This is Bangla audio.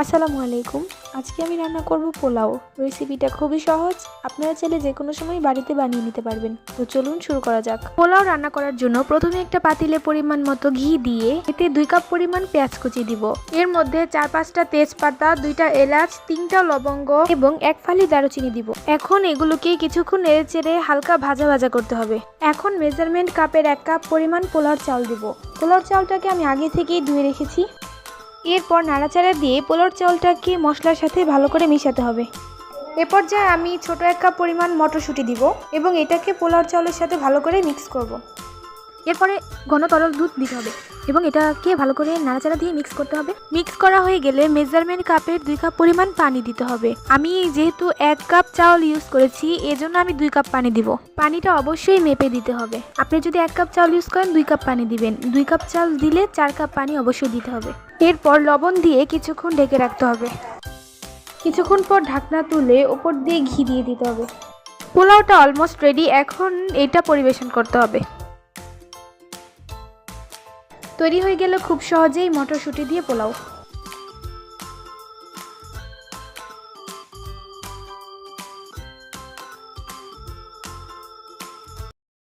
আসসালামু আলাইকুম। আজকে আমি রান্না করব পোলাও। রেসিপিটা খুবই সহজ। আপনারা চাইলে যে কোনো সময় বাড়িতে বানিয়ে নিতে পারবেন। তো চলুন শুরু করা যাক। পোলাও রান্না করার জন্য প্রথমে একটা পাতিলে পরিমাণ মতো ঘি দিয়ে এতে দুই কাপ পরিমাণ পেঁয়াজ কুচি দিব। এর মধ্যে চার পাঁচটা তেজপাতা, দুইটা এলাচ, তিনটা লবঙ্গ এবং এক ফালি দারুচিনি দিব। এখন এগুলোকে কিছুক্ষণ নেড়ে চেড়ে হালকা ভাজা ভাজা করতে হবে। এখন মেজারমেন্ট কাপের এক কাপ পরিমাণ পোলাওর চাল দিব। পোলাওর চালটাকে আমি আগে থেকেই ধুয়ে রেখেছি। এরপর নাড়াচাড়া দিয়ে পোলোর চালটাকে মশলার সাথে ভালো করে মিশাতে হবে এ পর্যায়ে আমি ছোট এক কাপ পরিমাণ মটরশুঁটি দিব এবং এটাকে পোলার চাউলের সাথে ভালো করে মিক্স করব। এরপরে ঘন তরল দুধ দিতে হবে এবং এটাকে ভালো করে নাড়াচাড়া দিয়ে মিক্স করতে হবে। মিক্স করা হয়ে গেলে মেজারমেন্ট কাপের দুই কাপ পরিমাণ পানি দিতে হবে। আমি যেহেতু এক কাপ চাউল ইউজ করেছি, এজন্য আমি দুই কাপ পানি দিব। পানিটা অবশ্যই মেপে দিতে হবে। আপনি যদি এক কাপ চাউল ইউজ করেন, দুই কাপ পানি দিবেন। দুই কাপ চাল দিলে চার কাপ পানি অবশ্যই দিতে হবে। এরপর লবণ দিয়ে কিছুক্ষণ ঢেকে রাখতে হবে। কিছুক্ষণ পর ঢাকনা তুলে ওপর দিয়ে ঘি দিয়ে দিতে হবে। পোলাওটা অলমোস্ট রেডি এখন এটা পরিবেশন করতে হবে। তৈরি হয়ে গেল খুব সহজেই মটরশুঁটি দিয়ে পোলাও।